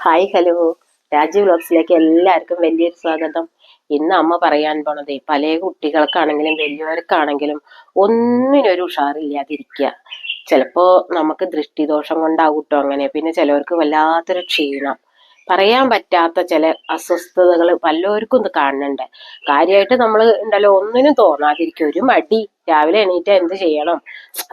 Hi hello Rajeev വ്ലോഗ്സിലേക്ക് എല്ലാവർക്കും വലിയൊരു സ്വാഗതം. ഇന്ന് അമ്മ പറയാൻ പോണതേ പല കുട്ടികൾക്കാണെങ്കിലും വലിയവർക്കാണെങ്കിലും ഒന്നിനൊരു ഉഷാറില്ലാതിരിക്കുക ചിലപ്പോൾ നമുക്ക് ദൃഷ്ടിദോഷം കൊണ്ടാകട്ടോ അങ്ങനെ. പിന്നെ ചിലവർക്ക് വല്ലാത്തൊരു ക്ഷീണം. പറയാൻ പറ്റാത്ത ചില അസ്വസ്ഥതകൾ പലർക്കും ഇത് കാണുന്നുണ്ട് കാര്യമായിട്ട് നമ്മൾ ഉണ്ടല്ലോ ഒന്നിനും തോന്നാതിരിക്കും. ഒരു മടി. രാവിലെ എണീറ്റ് എന്ത് ചെയ്യണം?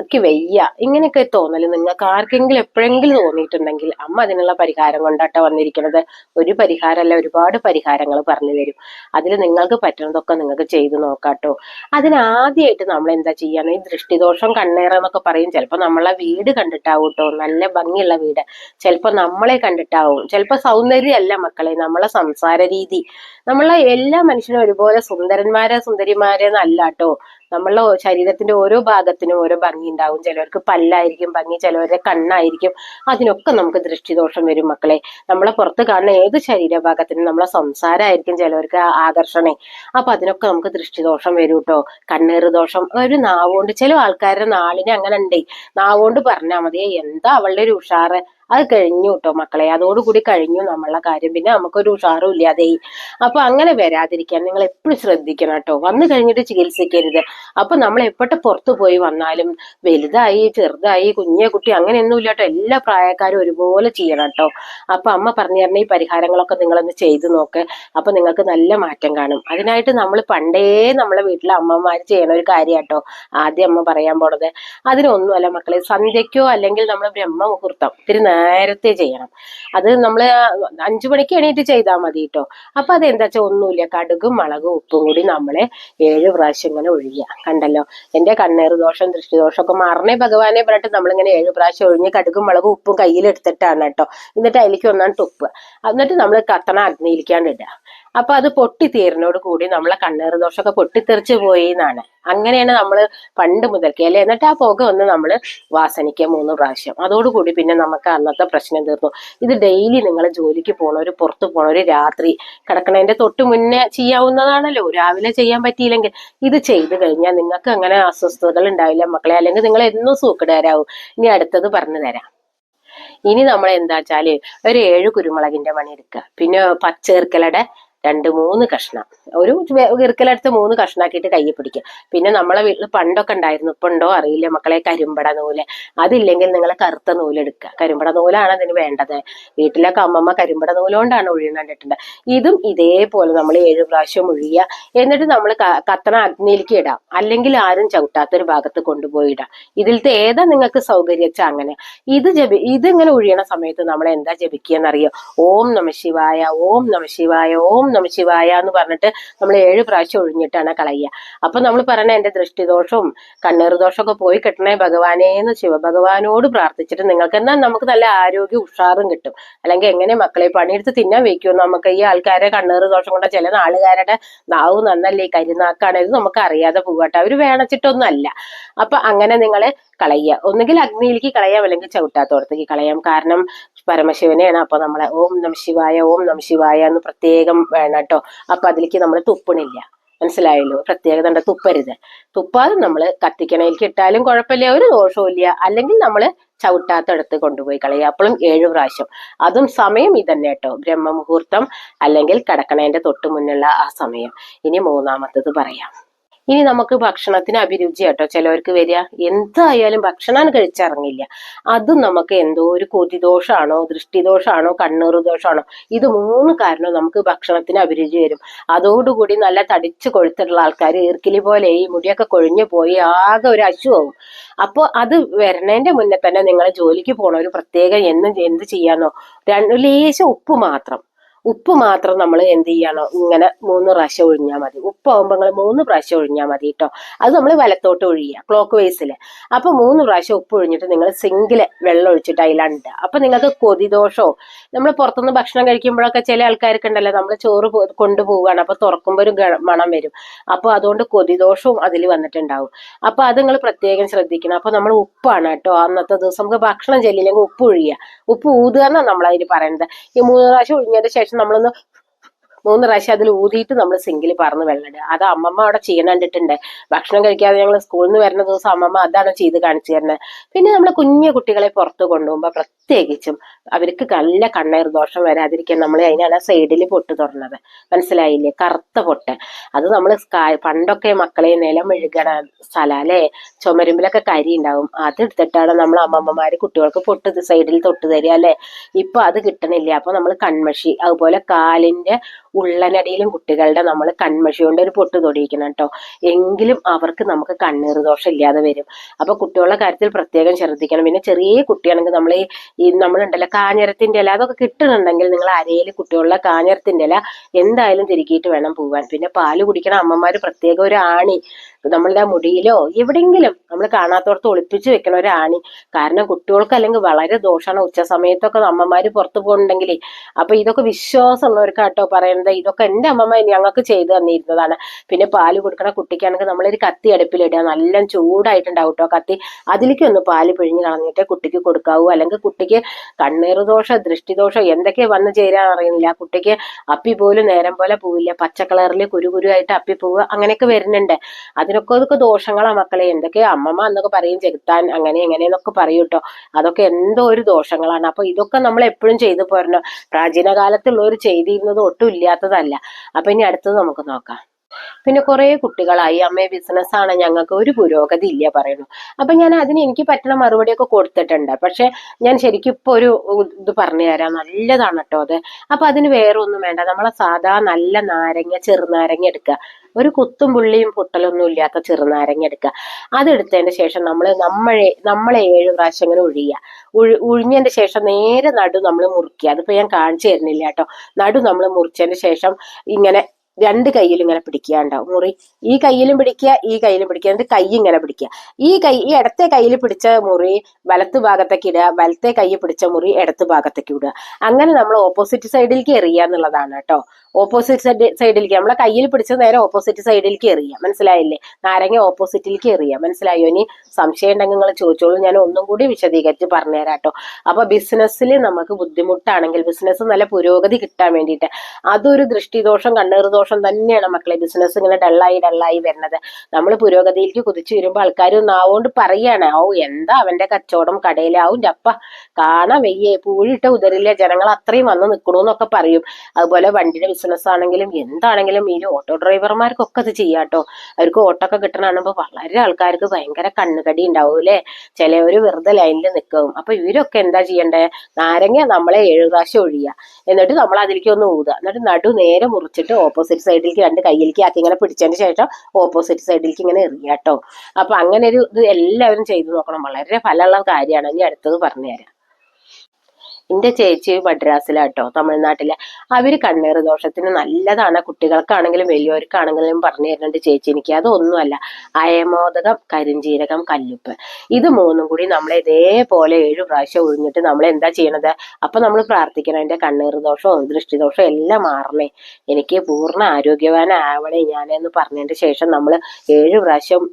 ഒക്കെ വയ്യ. ഇങ്ങനെയൊക്കെ തോന്നൽ നിങ്ങൾക്ക് ആർക്കെങ്കിലും എപ്പോഴെങ്കിലും തോന്നിയിട്ടുണ്ടെങ്കിൽ അമ്മ അതിനുള്ള പരിഹാരം കൊണ്ടാട്ടോ വന്നിരിക്കുന്നത് ഒരു പരിഹാരമല്ല ഒരുപാട് പരിഹാരങ്ങൾ പറഞ്ഞു തരും. അതിൽ നിങ്ങൾക്ക് പറ്റുന്നതൊക്കെ നിങ്ങൾക്ക് ചെയ്തു നോക്കാട്ടോ. അതിനാദ്യമായിട്ട് നമ്മൾ എന്താ ചെയ്യാന്ന് ഈ ദൃഷ്ടിദോഷം കണ്ണേറെന്നൊക്കെ പറയും. ചിലപ്പോൾ നമ്മളെ വീട് കണ്ടിട്ടാവും കേട്ടോ നല്ല ഭംഗിയുള്ള വീട്. ചിലപ്പോൾ നമ്മളെ കണ്ടിട്ടാവും. ചിലപ്പോൾ സൗന്ദര്യമല്ല മക്കളെ നമ്മളെ സംസാര രീതി. നമ്മളെ എല്ലാ മനുഷ്യനും ഒരുപോലെ സുന്ദരന്മാരെ സുന്ദരിമാരെ എന്നല്ല കേട്ടോ നമ്മളെ ശരീരത്തിന്റെ ഓരോ ഭാഗത്തിനും ഓരോ ഭംഗി ഉണ്ടാവും. ചിലവർക്ക് പല്ലായിരിക്കും ഭംഗി ചിലവരുടെ കണ്ണായിരിക്കും. അതിനൊക്കെ നമുക്ക് ദൃഷ്ടിദോഷം വരും മക്കളെ. നമ്മളെ പുറത്ത് കാണുന്ന ഏത് ശരീരഭാഗത്തിനും നമ്മളെ സംസാരമായിരിക്കും ചിലവർക്ക് ആകർഷണേ. അപ്പൊ അതിനൊക്കെ നമുക്ക് ദൃഷ്ടിദോഷം വരും കേട്ടോ കണ്ണേറ് ദോഷം ഒരു നാവുകൊണ്ട് ചില ആൾക്കാരുടെ നാളിനെ അങ്ങനെ ഉണ്ടേ നാവുകൊണ്ട് പറഞ്ഞാൽ മതി. എന്താ അവളുടെ ഒരു ഉഷാറ്? അത് കഴിഞ്ഞു കേട്ടോ മക്കളെ. അതോടുകൂടി കഴിഞ്ഞു നമ്മളെ കാര്യം. പിന്നെ നമുക്കൊരു ഉഷാറും ഇല്ലാതെയായി അപ്പൊ അങ്ങനെ വരാതിരിക്കാൻ നിങ്ങൾ എപ്പോഴും ശ്രദ്ധിക്കണം കേട്ടോ വന്നു കഴിഞ്ഞിട്ട് ചികിത്സിക്കരുത്. അപ്പൊ നമ്മൾ എപ്പോട്ട് പുറത്തു പോയി വന്നാലും വലുതായി ചെറുതായി കുഞ്ഞെ കുട്ടി അങ്ങനെയൊന്നും ഇല്ല കേട്ടോ എല്ലാ പ്രായക്കാരും ഒരുപോലെ ചെയ്യണം കേട്ടോ അപ്പൊ അമ്മ പറഞ്ഞു തരുന്ന ഈ പരിഹാരങ്ങളൊക്കെ നിങ്ങളൊന്ന് ചെയ്തു നോക്ക്. അപ്പൊ നിങ്ങൾക്ക് നല്ല മാറ്റം കാണും. അതിനായിട്ട് നമ്മൾ പണ്ടേ നമ്മളെ വീട്ടിലെ അമ്മമാർ ചെയ്യണ ഒരു കാര്യം കേട്ടോ ആദ്യം അമ്മ പറയാൻ പോണത്. അതിനൊന്നുമല്ല മക്കളെ സന്ധ്യയ്ക്കോ അല്ലെങ്കിൽ നമ്മൾ ബ്രഹ്മമുഹൂർത്തം ഇത്തിരി നേരത്തെ ചെയ്യണം. അത് നമ്മൾ അഞ്ചു മണിക്ക് എണീറ്റ് ചെയ്താൽ മതി കേട്ടോ അപ്പൊ അതെന്താ വെച്ചാൽ ഒന്നുമില്ല കടുകും മുളകും ഉപ്പും കൂടി നമ്മളെ ഏഴ് പ്രാവശ്യം ഇങ്ങനെ ഒഴിയുക കണ്ടല്ലോ? എന്റെ കണ്ണേറ് ദോഷം ദൃഷ്ടിദോഷം ഒക്കെ മാറണേ ഭഗവാനെ പറഞ്ഞിട്ട് നമ്മളിങ്ങനെ ഏഴ് പ്രാവശ്യം ഒഴിഞ്ഞ് കടുകും മുളകും ഉപ്പും കയ്യിലെടുത്തിട്ടാണ് കേട്ടോ എന്നിട്ട് അതിലേക്ക് ഒന്നാണ് തുപ്പുക എന്നിട്ട് നമ്മൾ കത്തണ അഗ്നിയിലേക്കാണ്ട് അപ്പൊ അത് പൊട്ടിത്തീരനോട് കൂടി നമ്മളെ കണ്ണേറ് ദോഷമൊക്കെ പൊട്ടിത്തെറിച്ച് പോയി എന്നാണ്. അങ്ങനെയാണ് നമ്മൾ പണ്ട് മുതൽക്കേ അല്ലെ? എന്നിട്ട് ആ പുക ഒന്ന് നമ്മൾ വാസനിക്കുക മൂന്ന് പ്രാവശ്യം. അതോടുകൂടി പിന്നെ നമുക്ക് അന്നത്തെ പ്രശ്നം തീർന്നു. ഇത് ഡെയിലി നിങ്ങൾ ജോലിക്ക് പോണവർ പുറത്ത് പോണവർ രാത്രി കിടക്കണതിന്റെ തൊട്ട് മുന്നേ ചെയ്യാവുന്നതാണല്ലോ. രാവിലെ ചെയ്യാൻ പറ്റിയില്ലെങ്കിൽ ഇത് ചെയ്തു കഴിഞ്ഞാൽ നിങ്ങൾക്ക് അങ്ങനെ അസ്വസ്ഥതകൾ ഉണ്ടാവില്ല മക്കളെ. അല്ലെങ്കിൽ നിങ്ങൾ എന്നും സൂക്കിടുകാരാവും ഇനി അടുത്തത് പറഞ്ഞു തരാം. ഇനി നമ്മൾ എന്താ ഒരു ഏഴ് കുരുമുളകിന്റെ മണി എടുക്കുക. പിന്നെ പച്ചേർക്കലയുടെ രണ്ട് മൂന്ന് കഷ്ണം. ഒരു ഇറുക്കലെടുത്ത് മൂന്ന് കഷ്ണാക്കിയിട്ട് കയ്യിൽ പിടിക്കുക പിന്നെ നമ്മളെ വീട്ടിൽ പണ്ടൊക്കെ ഉണ്ടായിരുന്നു. ഇപ്പൊ ഉണ്ടോ അറിയില്ല. മക്കളെ കരിമ്പട നൂൽ. അതില്ലെങ്കിൽ നിങ്ങൾ കറുത്ത നൂലെടുക്കുക കരിമ്പട നൂലാണ് അതിന് വേണ്ടത്. വീട്ടിലൊക്കെ അമ്മമ്മ കരിമ്പട നൂലുകൊണ്ടാണ് ഒഴിയുന്ന കണ്ടിട്ടുണ്ട്. ഇതും ഇതേപോലെ നമ്മൾ ഏഴ് പ്രാവശ്യം ഒഴിയുക എന്നിട്ട് നമ്മൾ കത്തണ അഗ്നിയിലേക്ക് ഇടാം. അല്ലെങ്കിൽ ആരും ചവിട്ടാത്തൊരു ഭാഗത്ത് കൊണ്ടുപോയി ഇടാം. ഇതിലത്തെ ഏതാ നിങ്ങൾക്ക് സൗകര്യം വെച്ചാൽ അങ്ങനെ. ഇത് ജപി ഇതിങ്ങനെ ഒഴിയണ സമയത്ത് നമ്മൾ എന്താ ജപിക്കുക എന്നറിയോ? ഓം നമ ശിവായ ഓം നമ ശിവായ ഓം നമ ശിവായ എന്ന് പറഞ്ഞിട്ട് നമ്മൾ ഏഴ് പ്രാവശ്യം ഒഴിഞ്ഞിട്ടാണ് കളയുക. അപ്പൊ നമ്മൾ പറയണ എന്റെ ദൃഷ്ടിദോഷവും കണ്ണീർ ദോഷമൊക്കെ പോയി കിട്ടണേ ഭഗവാനേ എന്ന് ശിവഭഗവാനോട് പ്രാർത്ഥിച്ചിട്ട് നിങ്ങൾക്ക് എന്നാൽ നമുക്ക് നല്ല ആരോഗ്യ ഉഷാറും കിട്ടും. അല്ലെങ്കിൽ എങ്ങനെ മക്കളെ പണിയെടുത്ത് തിന്നാൻ വെക്കുമോ നമുക്ക് ഈ ആൾക്കാരെ കണ്ണീർ ദോഷം കൊണ്ട് ചില നാളുകാരുടെ നാവ് നന്നല്ലേ ഈ ഇത് നമുക്ക് അറിയാതെ പോകട്ടെ അവർ വേണച്ചിട്ടൊന്നും അപ്പൊ അങ്ങനെ നിങ്ങൾ കളയുക. ഒന്നുകിൽ അഗ്നിയിലേക്ക് കളയാം അല്ലെങ്കിൽ ചവിട്ടാത്തോടത്തേക്ക് കളയാം. കാരണം പരമശിവനെയാണ്. അപ്പൊ നമ്മളെ ഓം നം ശിവായ ഓം നം ശിവായ എന്ന് പ്രത്യേകം വേണം കേട്ടോ അപ്പൊ അതിലേക്ക് നമ്മൾ തുപ്പണില്ല. മനസ്സിലായല്ലോ? പ്രത്യേകത ഉണ്ട്. തുപ്പരുത്. തുപ്പാതെ നമ്മൾ കത്തിക്കണയിലേക്ക് ഇട്ടാലും കുഴപ്പമില്ല. ഒരു ദോഷവും ഇല്ല. അല്ലെങ്കിൽ നമ്മൾ ചവിട്ടാത്തടുത്ത് കൊണ്ടുപോയി കളയുക. അപ്പോഴും ഏഴു പ്രാവശ്യം. അതും സമയം ഇതന്നെ കേട്ടോ ബ്രഹ്മമുഹൂർത്തം അല്ലെങ്കിൽ കടക്കണേന്റെ തൊട്ട് മുന്നുള്ള ആ സമയം. ഇനി മൂന്നാമത്തത് പറയാം. ഇനി നമുക്ക് ഭക്ഷണത്തിന് അഭിരുചി കേട്ടോ. ചിലവർക്ക് വരിക. എന്തായാലും ഭക്ഷണം കഴിച്ചിറങ്ങില്ല. അതും നമുക്ക് എന്തോ ഒരു കൊതിദോഷമാണോ ദൃഷ്ടിദോഷമാണോ കണ്ണൂറ് ദോഷമാണോ ഇത് മൂന്ന് കാരണം നമുക്ക് ഭക്ഷണത്തിന് അഭിരുചി വരും. അതോടുകൂടി നല്ല തടിച്ച് കൊഴുത്തിട്ടുള്ള ആൾക്കാർ ഈർക്കിലി പോലെ ഈ മുടിയൊക്കെ കൊഴിഞ്ഞു പോയി ആകെ ഒരു അശുവാകും അപ്പോൾ അത് വരണേന്റെ മുന്നേ തന്നെ നിങ്ങൾ ജോലിക്ക് പോകണ ഒരു പ്രത്യേകം എന്ന് എന്ത് ചെയ്യാന്നോ? രണ്ട് ലേശം ഉപ്പ് മാത്രം. ഉപ്പ് മാത്രം നമ്മൾ എന്ത് ചെയ്യണോ? ഇങ്ങനെ മൂന്ന് പ്രാവശ്യം ഒഴിഞ്ഞാൽ മതി. ഉപ്പാകുമ്പോൾ നിങ്ങൾ മൂന്ന് പ്രാവശ്യം ഒഴിഞ്ഞാൽ മതി കേട്ടോ അത് നമ്മൾ വലത്തോട്ട് ഒഴിയുക ക്ലോക്ക് വൈസിൽ അപ്പോൾ മൂന്ന് പ്രാവശ്യം ഉപ്പ് ഒഴിഞ്ഞിട്ട് നിങ്ങൾ സിങ്കിൽ വെള്ളം ഒഴിച്ചിട്ട് അതിലുണ്ട് അപ്പോൾ നിങ്ങൾക്ക് കൊതിദോഷമോ നമ്മൾ പുറത്തുനിന്ന് ഭക്ഷണം കഴിക്കുമ്പോഴൊക്കെ ചില ആൾക്കാർക്ക് ഉണ്ടല്ലോ നമ്മൾ ചോറ് കൊണ്ടുപോവുകയാണ് അപ്പോൾ തുറക്കുമ്പോൾ ഒരു മണം വരും. അപ്പോൾ അതുകൊണ്ട് കൊതിദോഷവും അതിൽ വന്നിട്ടുണ്ടാവും. അപ്പോൾ അത് നിങ്ങൾ പ്രത്യേകം ശ്രദ്ധിക്കണം. അപ്പോൾ നമ്മൾ ഉപ്പാണ് കേട്ടോ അന്നത്തെ ദിവസം നമുക്ക് ഭക്ഷണം ചെല്ലില്ലെങ്കിൽ ഉപ്പ് ഒഴിയുക ഉപ്പ് ഊതുക എന്നാണ് നമ്മൾ പറയുന്നത് ഈ മൂന്ന് പ്രാവശ്യം ഒഴിഞ്ഞതിന് ശേഷം നമ്മളൊന്ന് മൂന്ന് പ്രാവശ്യം അതിൽ ഊതിയിട്ട് നമ്മൾ സിങ്കിൽ പറന്ന് വെള്ളം ഇടുക. അത് അമ്മമ്മ അവിടെ ചെയ്യണം കണ്ടിട്ടുണ്ട്. ഭക്ഷണം കഴിക്കാതെ ഞങ്ങൾ സ്കൂളിൽ നിന്ന് വരുന്ന ദിവസം അമ്മമ്മ അതാണ് ചെയ്ത് കാണിച്ചു തരുന്നത്. പിന്നെ നമ്മൾ കുഞ്ഞു കുട്ടികളെ പുറത്ത് കൊണ്ടുപോകുമ്പോൾ പ്രത്യേകിച്ചും അവർക്ക് നല്ല കണ്ണീർ ദോഷം വരാതിരിക്കാൻ നമ്മൾ അതിനാണ് സൈഡിൽ പൊട്ട് തുറന്നത് മനസ്സിലായില്ലേ? കറുത്ത പൊട്ട്. അത് നമ്മൾ പണ്ടൊക്കെ മക്കളെ നിലം മെഴുകണ സ്ഥലം അല്ലേ? ചുമരുമ്പിലൊക്കെ കരി ഉണ്ടാവും. അതെടുത്തിട്ടാണ് നമ്മൾ അമ്മമ്മമാര് കുട്ടികൾക്ക് പൊട്ട് സൈഡിൽ തൊട്ട് തരിക അല്ലേ? ഇപ്പൊ അത് കിട്ടണില്ല. അപ്പൊ നമ്മൾ കൺമഷി അതുപോലെ കാലിന്റെ ഉള്ളനടിയിലും കുട്ടികളുടെ നമ്മൾ കൺമഷി കൊണ്ട് ഒരു പൊട്ട് തൊടിയിക്കണം കേട്ടോ എങ്കിലും അവർക്ക് നമുക്ക് കണ്ണീർ ദോഷം ഇല്ലാതെ വരും. അപ്പൊ കുട്ടികളുടെ കാര്യത്തിൽ പ്രത്യേകം ശ്രദ്ധിക്കണം. പിന്നെ ചെറിയ കുട്ടിയാണെങ്കിൽ നമ്മൾ ഈ നമ്മളുണ്ടല്ലോ കാഞ്ഞിരത്തിന്റെ ഇല അതൊക്കെ കിട്ടുന്നുണ്ടെങ്കിൽ നിങ്ങൾ അരയിൽ കുട്ടികളുടെ കാഞ്ഞിരത്തിന്റെ ഇല എന്തായാലും തിരുക്കിയിട്ട് വേണം പോവാൻ. പിന്നെ പാൽ കുടിക്കണം. അമ്മമാര് പ്രത്യേക ഒരു ആണി നമ്മളുടെ ആ മുടിയിലോ എവിടെങ്കിലും നമ്മൾ കാണാത്തോടത്ത് ഒളിപ്പിച്ച് വെക്കണ ഒരു ആണി. കാരണം കുട്ടികൾക്ക് അല്ലെങ്കിൽ വളരെ ദോഷമാണ് ഉച്ച സമയത്തൊക്കെ അമ്മമാര് പുറത്തു പോകുന്നുണ്ടെങ്കിൽ അപ്പൊ ഇതൊക്കെ വിശ്വാസമുള്ളവർക്കാട്ടോ പറയുന്നത് ഇതൊക്കെ എന്റെ അമ്മമ്മ ഞങ്ങൾക്ക് ചെയ്തു തന്നിരുന്നതാണ്. പിന്നെ പാൽ കൊടുക്കണ കുട്ടിക്കാണെങ്കിൽ നമ്മളൊരു കത്തി അടുപ്പിലിടുക. നല്ല ചൂടായിട്ടുണ്ടാവും കേട്ടോ കത്തി. അതിലേക്ക് ഒന്ന് പാൽ പിഴിഞ്ഞ് കളഞ്ഞിട്ട് കുട്ടിക്ക് കൊടുക്കാവൂ. അല്ലെങ്കിൽ കുട്ടിക്ക് കണ്ണീർ ദോഷം ദൃഷ്ടിദോഷം എന്തൊക്കെ വന്നു ചേരാൻ അറിയുന്നില്ല. കുട്ടിക്ക് അപ്പി പോലും നേരം പോലെ പോവില്ല. പച്ച കളറിൽ കുരു അപ്പി പോവുക അങ്ങനെയൊക്കെ വരുന്നുണ്ട്. അതിനൊക്കെ ഇതൊക്കെ ദോഷങ്ങളാ മക്കളെ. എന്തൊക്കെ അമ്മമ്മ എന്നൊക്കെ പറയും ചെകുത്താൻ അങ്ങനെ എങ്ങനെ എന്നൊക്കെ പറയും കേട്ടോ. അതൊക്കെ എന്തോ ഒരു ദോഷങ്ങളാണ്. അപ്പൊ ഇതൊക്കെ നമ്മൾ എപ്പോഴും ചെയ്തു പോരണം. പ്രാചീന കാലത്തുള്ളവർ ചെയ്തിരുന്നത് ഒട്ടും ഇല്ലാത്തതല്ല. അപ്പൊ ഇനി അടുത്തത് നമുക്ക് നോക്കാം. പിന്നെ കുറേ കുട്ടികളായി. അമ്മേ ബിസിനസ് ആണ്. ഞങ്ങൾക്ക് ഒരു പുരോഗതി ഇല്ല പറയുന്നു. അപ്പൊ ഞാൻ അതിന് എനിക്ക് പറ്റുന്ന മറുപടിയൊക്കെ കൊടുത്തിട്ടുണ്ട്. പക്ഷേ ഞാൻ ശരിക്കും ഇപ്പൊ ഒരു ഇത് പറഞ്ഞു തരാം. നല്ലതാണ് കേട്ടോ അത്. അപ്പൊ അതിന് വേറെ ഒന്നും വേണ്ട. നമ്മളെ സാധാ നല്ല നാരങ്ങ ചെറുനാരങ്ങ എടുക്കുക. ഒരു കുത്തും പുള്ളിയും പൊട്ടലൊന്നും ഇല്ലാത്ത ചെറുനാരങ്ങ എടുക്കുക. അതെടുത്തതിന് ശേഷം നമ്മൾ നമ്മളെ നമ്മളെ ഏഴ് പ്രാവശ്യം ഇങ്ങനെ ഒഴിയുക ഉഴി ശേഷം നേരെ നടു നമ്മൾ മുറിക്കുക. അതിപ്പോ ഞാൻ കാണിച്ചു തരുന്നില്ല കേട്ടോ. നടു നമ്മൾ മുറിച്ചതിന് ശേഷം ഇങ്ങനെ രണ്ട് കയ്യിലും ഇങ്ങനെ പിടിക്കുക ഉണ്ടാവും മുറി. ഈ കയ്യിലും പിടിക്കുക ഈ കയ്യിലും പിടിക്കുക. എന്നിട്ട് കൈ ഇങ്ങനെ പിടിക്കുക. ഈ കൈ ഈ ഇടത്തെ കയ്യിൽ പിടിച്ച മുറി വലത്ത് ഭാഗത്തേക്ക് ഇടുക വലത്തെ കൈ പിടിച്ച മുറി ഇടത്ത് ഭാഗത്തേക്ക് ഇടുക. അങ്ങനെ നമ്മൾ ഓപ്പോസിറ്റ് സൈഡിലേക്ക് എറിയുക എന്നുള്ളതാണ് കേട്ടോ. ഓപ്പോസിറ്റ് സൈഡ് സൈഡിലേക്ക് നമ്മളെ കയ്യിൽ പിടിച്ച നേരെ ഓപ്പോസിറ്റ് സൈഡിലേക്ക് എറിയുക മനസ്സിലായില്ലേ? നാരങ്ങ ഓപ്പോസിറ്റിലേക്ക് എറിയുക മനസ്സിലായോ? ഇനി സംശയം ഉണ്ടെങ്കിൽ നിങ്ങൾ ചോദിച്ചോളൂ. ഞാൻ ഒന്നും കൂടി വിശദീകരിച്ച് പറഞ്ഞുതരാം കേട്ടോ. അപ്പൊ ബിസിനസ്സിൽ നമുക്ക് ബുദ്ധിമുട്ടാണെങ്കിൽ ബിസിനസ് നല്ല പുരോഗതി കിട്ടാൻ വേണ്ടിയിട്ട് അതൊരു ദൃഷ്ടിദോഷം കണ്ണീർ തന്നെയാണ് മക്കളെ. ബിസിനസ് ഇങ്ങനെ ഡള്ളായി ഡള്ളായി വരുന്നത്. നമ്മൾ പുരോഗതിയിലേക്ക് കുതിച്ചു വരുമ്പോൾ ആൾക്കാർ നാവുകൊണ്ട് പറയാണ് ഓ എന്താ അവന്റെ കച്ചവടം കടയിലാവും ചപ്പ കാണാൻ വയ്യേ പൂഴിട്ട ഉദരില്ല ജനങ്ങൾ അത്രയും വന്ന് നിൽക്കണു എന്നൊക്കെ പറയും. അതുപോലെ വണ്ടിയുടെ ബിസിനസ് ആണെങ്കിലും എന്താണെങ്കിലും ഈ ഓട്ടോ ഡ്രൈവർമാർക്കൊക്കെ അത് ചെയ്യാട്ടോ അവർക്ക് ഓട്ടോ ഒക്കെ കിട്ടണാകുമ്പോൾ വളരെ ആൾക്കാർക്ക് ഭയങ്കര കണ്ണുകടി ഉണ്ടാവും അല്ലേ ചിലവർ വെറുതെ ലൈനിൽ നിൽക്കും അപ്പൊ ഇവരൊക്കെ എന്താ ചെയ്യണ്ടേ? നാരങ്ങ നമ്മളെ ഏഴു പ്രാവശ്യം ഒഴിയുക എന്നിട്ട് നമ്മൾ അതിലേക്ക് ഒന്ന് ഊതുക എന്നിട്ട് നടു നേരെ മുറിച്ചിട്ട് ഓപ്പോസിറ്റ് സൈഡിലേക്ക് രണ്ട് കയ്യിലേക്ക് ആക്കി ഇങ്ങനെ പിടിച്ചതിന് ശേഷം ഓപ്പോസിറ്റ് സൈഡിലേക്ക് ഇങ്ങനെ എറിയാട്ടോ. അപ്പൊ അങ്ങനെ ഒരു ഇത് എല്ലാവരും ചെയ്തു നോക്കണം. വളരെ ഫലമുള്ള കാര്യമാണ്. ഇനി അടുത്തത് പറഞ്ഞുതരാം. എന്റെ ചേച്ചി മദ്രാസിലാട്ടോ തമിഴ്നാട്ടിലെ. അവർ കണ്ണീർ ദോഷത്തിന് നല്ലതാണ്. കുട്ടികൾക്കാണെങ്കിലും വലിയവർക്കാണെങ്കിലും പറഞ്ഞു തരുന്നുണ്ട് ചേച്ചി എനിക്ക്. അതൊന്നുമല്ല. അയമോദകം കരിഞ്ജീരകം കല്ലുപ്പ്. ഇത് മൂന്നും കൂടി നമ്മൾ ഇതേപോലെ ഏഴു പ്രാവശ്യം ഒഴിഞ്ഞിട്ട് നമ്മൾ എന്താ ചെയ്യണത്? അപ്പൊ നമ്മൾ പ്രാർത്ഥിക്കണം. എന്റെ കണ്ണീർ ദോഷവും ദൃഷ്ടിദോഷവും എല്ലാം മാറണേ. എനിക്ക് പൂർണ ആരോഗ്യവാനാവണേ ഞാനെന്ന് പറഞ്ഞതിന് ശേഷം നമ്മൾ ഏഴു പ്രാവശ്യം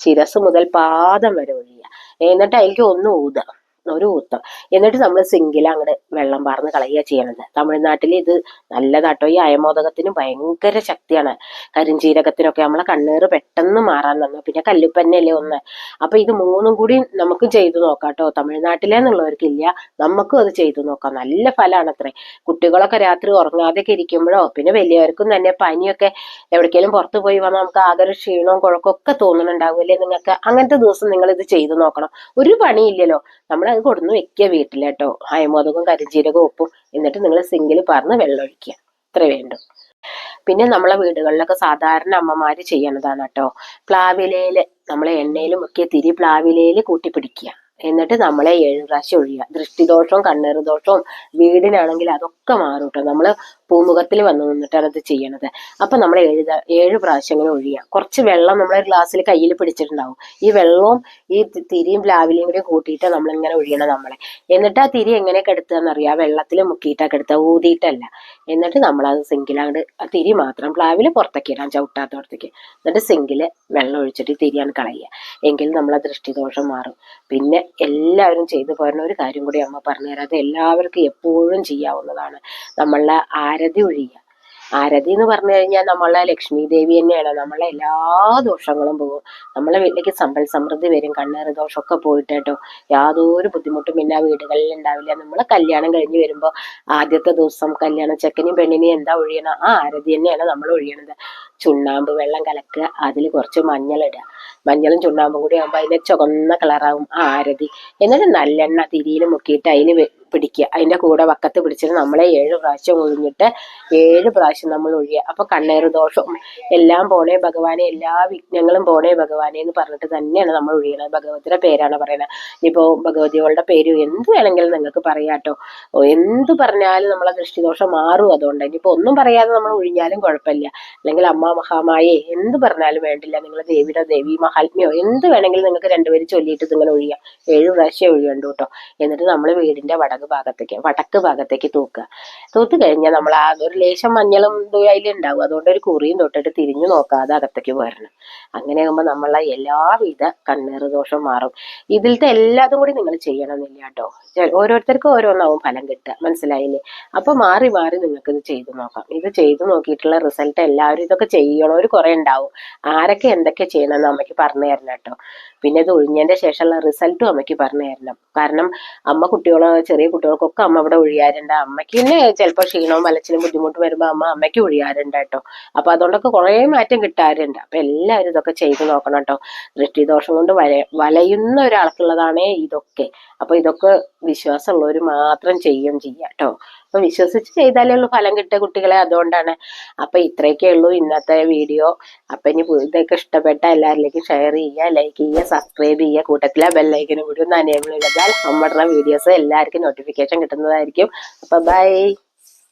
ശിരസ് മുതൽ പാദം വരെ ഒഴിയുക എന്നിട്ട് അതിലേക്ക് ഒന്ന് ഊതുക ഒരു ഊത്തം. എന്നിട്ട് നമ്മൾ സിങ്കിൽ അങ്ങോട്ട് വെള്ളം പാർന്ന് കളയുക ചെയ്യണത്. തമിഴ്നാട്ടിൽ ഇത് നല്ലതാട്ടോ. ഈ അയമോദകത്തിന് ഭയങ്കര ശക്തിയാണ്. കരിഞ്ചീരകത്തിനൊക്കെ നമ്മളെ കണ്ണേറ് പെട്ടെന്ന് മാറാൻ തന്നു പിന്നെ കല്ലുപ്പന്നല്ലേ ഒന്ന്. അപ്പൊ ഇത് മൂന്നും കൂടി നമുക്ക് ചെയ്തു നോക്കാം കേട്ടോ തമിഴ്നാട്ടിലെന്നുള്ളവർക്കില്ല നമുക്കും അത് ചെയ്തു നോക്കാം. നല്ല ഫലമാണ് അത്രേ കുട്ടികളൊക്കെ രാത്രി ഉറങ്ങാതെയൊക്കെ ഇരിക്കുമ്പോഴോ പിന്നെ വലിയവർക്കും തന്നെ പനിയൊക്കെ എവിടേക്കെങ്കിലും പുറത്തു പോയി വന്നാൽ നമുക്ക് ആകെ ഒരു ക്ഷീണവും കുഴക്കമൊക്കെ തോന്നുന്നുണ്ടാവില്ലേ നിങ്ങൾക്ക്? അങ്ങനത്തെ ദിവസം നിങ്ങൾ ഇത് ചെയ്തു നോക്കണം. ഒരു പണിയില്ലല്ലോ. നമ്മൾ അത് കൊടുന്ന് വെക്കുക വീട്ടിൽ കേട്ടോ. അയമോദകവും കരിഞ്ചീരകവും ഉപ്പും. എന്നിട്ട് നിങ്ങൾ സിങ്കിൽ പറന്ന് വെള്ളം ഒഴിക്കുക. ഇത്രേ വേണ്ടു. പിന്നെ നമ്മളെ വീടുകളിലൊക്കെ സാധാരണ അമ്മമാർ ചെയ്യണതാണ് കേട്ടോ. പ്ലാവിലയിൽ നമ്മളെ എണ്ണയിൽ മുക്കിയ തിരി പ്ലാവിലയിൽ കൂട്ടി പിടിക്കുക എന്നിട്ട് നമ്മളെ ഏഴ് പ്രാവശ്യം ഒഴിയുക. ദൃഷ്ടിദോഷവും കണ്ണീർ ദോഷവും വീടിനാണെങ്കിൽ അതൊക്കെ മാറും കേട്ടോ. നമ്മൾ പൂമുഖത്തിൽ വന്ന് നിന്നിട്ടാണ് അത് ചെയ്യണത്. അപ്പൊ നമ്മൾ ഏഴ് ഏഴ് പ്രാവശ്യങ്ങൾ ഒഴിയുക കുറച്ച് വെള്ളം നമ്മളെ ഗ്ലാസ്സിൽ കയ്യിൽ പിടിച്ചിട്ടുണ്ടാവും. ഈ വെള്ളവും ഈ തിരിയും പ്ലാവിലെയും കൂടി കൂട്ടിയിട്ട് നമ്മൾ ഇങ്ങനെ ഒഴിയണം നമ്മളെ. എന്നിട്ട് ആ തിരി എങ്ങനെ കെടുത്തുകയെന്നറിയാം ആ വെള്ളത്തിൽ മുക്കിയിട്ടാ കെടുത്തുക ഊതിയിട്ടല്ല. എന്നിട്ട് നമ്മളത് സിങ്കിലാണ്ട് ആ തിരി മാത്രം പ്ലാവിൽ പുറത്തേക്ക് ഇടാം ചവിട്ടാത്തോടത്തേക്ക്. എന്നിട്ട് സിങ്കിൽ വെള്ളം ഒഴിച്ചിട്ട് തിരിയാണ് കളയുക. എങ്കിൽ നമ്മളെ ദൃഷ്ടിദോഷം മാറും. പിന്നെ എല്ലാവരും ചെയ്തു പോരുന്ന ഒരു കാര്യം കൂടി അമ്മ പറഞ്ഞുതരാം. അത് എല്ലാവർക്കും എപ്പോഴും ചെയ്യാവുന്നതാണ്. നമ്മളുടെ ആരതി ഒഴിയുക. ആരതി എന്ന് പറഞ്ഞു കഴിഞ്ഞാൽ നമ്മളെ ലക്ഷ്മി ദേവി തന്നെയാണ്. നമ്മളെ എല്ലാ ദോഷങ്ങളും പോകും. നമ്മളെ വീട്ടിലേക്ക് സമ്പൽ സമൃദ്ധി വരും. കണ്ണേറ് ദോഷമൊക്കെ പോയിട്ട് കേട്ടോ. യാതൊരു ബുദ്ധിമുട്ടും പിന്നെ വീടുകളിൽ ഉണ്ടാവില്ല. നമ്മൾ കല്യാണം കഴിഞ്ഞ് വരുമ്പോൾ ആദ്യത്തെ ദിവസം കല്യാണം ചെക്കനും പെണ്ണിനെയും എന്താ ഒഴിയണം? ആ ആരതി തന്നെയാണ് നമ്മൾ ഒഴിയണത്. ചുണ്ണാമ്പ് വെള്ളം കലക്കുക. അതിൽ കുറച്ച് മഞ്ഞൾ മഞ്ഞളിടുക മഞ്ഞളും ചുണ്ണാമ്പും കൂടി ആകുമ്പോൾ അതിന്റെ ചുവന്ന കളറാവും ആ ആരതി. എന്നിട്ട് നല്ലെണ്ണ തിരിയിൽ മുക്കിയിട്ട് അതിൽ പിടിക്കുക. അതിന്റെ കൂടെ വക്കത്ത് പിടിച്ചിട്ട് നമ്മളെ ഏഴ് പ്രാവശ്യം ഒഴിഞ്ഞിട്ട് ഏഴ് പ്രാവശ്യം നമ്മൾ ഒഴിയുക. അപ്പോൾ കണ്ണേറ് ദോഷവും എല്ലാം പോണേ ഭഗവാനെ എല്ലാ വിഘ്നങ്ങളും പോണേ ഭഗവാനെ എന്ന് പറഞ്ഞിട്ട് തന്നെയാണ് നമ്മൾ ഒഴിയണത് ഭഗവതിയുടെ പേരാണ് പറയുന്നത്. ഇനിയിപ്പോ ഭഗവതികളുടെ പേര് എന്ത് വേണമെങ്കിലും നിങ്ങൾക്ക് പറയാട്ടോ എന്ത് പറഞ്ഞാലും നമ്മളെ ദൃഷ്ടിദോഷം മാറും അതുകൊണ്ട്. ഇനിയിപ്പോ ഒന്നും പറയാതെ നമ്മൾ ഒഴിഞ്ഞാലും കുഴപ്പമില്ല. അല്ലെങ്കിൽ അമ്മ മഹാമായെ എന്ത് പറഞ്ഞാലും വേണ്ടില്ല. നിങ്ങൾ ദേവിയുടെ ദേവി മഹാത്മ്യോ എന്ത് വേണമെങ്കിലും നിങ്ങൾക്ക് രണ്ടുപേരും ചൊല്ലിയിട്ട് നിങ്ങൾ ഒഴിയാം. ഏഴ് പ്രാവശ്യം ഒഴിയണ്ടു കേട്ടോ. എന്നിട്ട് നമ്മൾ വീടിന്റെ വടക്ക് ഭാഗത്തേക്ക് വടക്ക് ഭാഗത്തേക്ക് തൂക്കുക. തൂത്ത് കഴിഞ്ഞാൽ നമ്മൾ ആ ഒരു ലേശം മഞ്ഞളും അതിലുണ്ടാവും അതുകൊണ്ട് ഒരു കുറിയും തൊട്ടിട്ട് തിരിഞ്ഞു നോക്കാതെ അകത്തേക്ക് വരണം അങ്ങനെ ആകുമ്പോൾ നമ്മളെ എല്ലാവിധ കണ്ണേറ് ദോഷം മാറും. ഇതിലത്തെ എല്ലാതും കൂടി നിങ്ങൾ ചെയ്യണമെന്നില്ല കേട്ടോ. ഓരോരുത്തർക്കും ഓരോന്നാവും ഫലം കിട്ടുക. മനസ്സിലായില്ലേ? അപ്പൊ മാറി മാറി നിങ്ങൾക്ക് ഇത് ചെയ്തു നോക്കാം. ഇത് ചെയ്തു നോക്കിയിട്ടുള്ള റിസൾട്ട് എല്ലാവരും ഇതൊക്കെ ചെയ്യണവർ കുറെ ഉണ്ടാവും. ആരൊക്കെ എന്തൊക്കെ ചെയ്യണമെന്ന് അമ്മയ്ക്ക് പറഞ്ഞു തരണം കേട്ടോ. പിന്നെ ഇത് ഒഴിഞ്ഞതിന്റെ ശേഷമുള്ള റിസൾട്ടും അമ്മയ്ക്ക് പറഞ്ഞു തരണം കാരണം അമ്മ കുട്ടികളോ ചെറിയ കുട്ടികൾക്കൊക്കെ അമ്മ ഇവിടെ ഒഴിയാറുണ്ട്. അമ്മയ്ക്ക് പിന്നെ ചിലപ്പോൾ ക്ഷീണവും വലച്ചിലും ബുദ്ധിമുട്ട് വരുമ്പോൾ അമ്മ അമ്മയ്ക്ക് ഒഴിയാറുണ്ട് കേട്ടോ. അപ്പൊ അതുകൊണ്ടൊക്കെ കുറേ മാറ്റം കിട്ടാറുണ്ട്. അപ്പൊ എല്ലാവരും ഇതൊക്കെ ചെയ്തു നോക്കണം കേട്ടോ. ദൃഷ്ടിദോഷം കൊണ്ട് വല വലയുന്ന ഒരാൾക്കുള്ളതാണ് ഇതൊക്കെ. അപ്പൊ ഇതൊക്കെ വിശ്വാസമുള്ളവർ മാത്രം ചെയ്യും ചെയ്യാം കേട്ടോ. അപ്പൊ വിശ്വസിച്ച് ചെയ്താലേ ഉള്ളൂ ഫലം കിട്ടുക കുട്ടികളെ അതുകൊണ്ടാണ്. അപ്പൊ ഇത്രയൊക്കെ ഉള്ളൂ ഇന്നത്തെ വീഡിയോ. അപ്പൊ ഇനി ഇതൊക്കെ ഇഷ്ടപ്പെട്ട എല്ലാവരിലേക്കും ഷെയർ ചെയ്യുക ലൈക്ക് ചെയ്യുക സബ്സ്ക്രൈബ് ചെയ്യുക. കൂട്ടത്തിലെ ബെല്ലൈക്കനും കൂടി ഒന്ന് അനേബിൾ ചെയ്താൽ നമ്മുടെ വീഡിയോസ് എല്ലാവർക്കും നോട്ടിഫിക്കേഷൻ കിട്ടുന്നതായിരിക്കും. അപ്പൊ ബൈ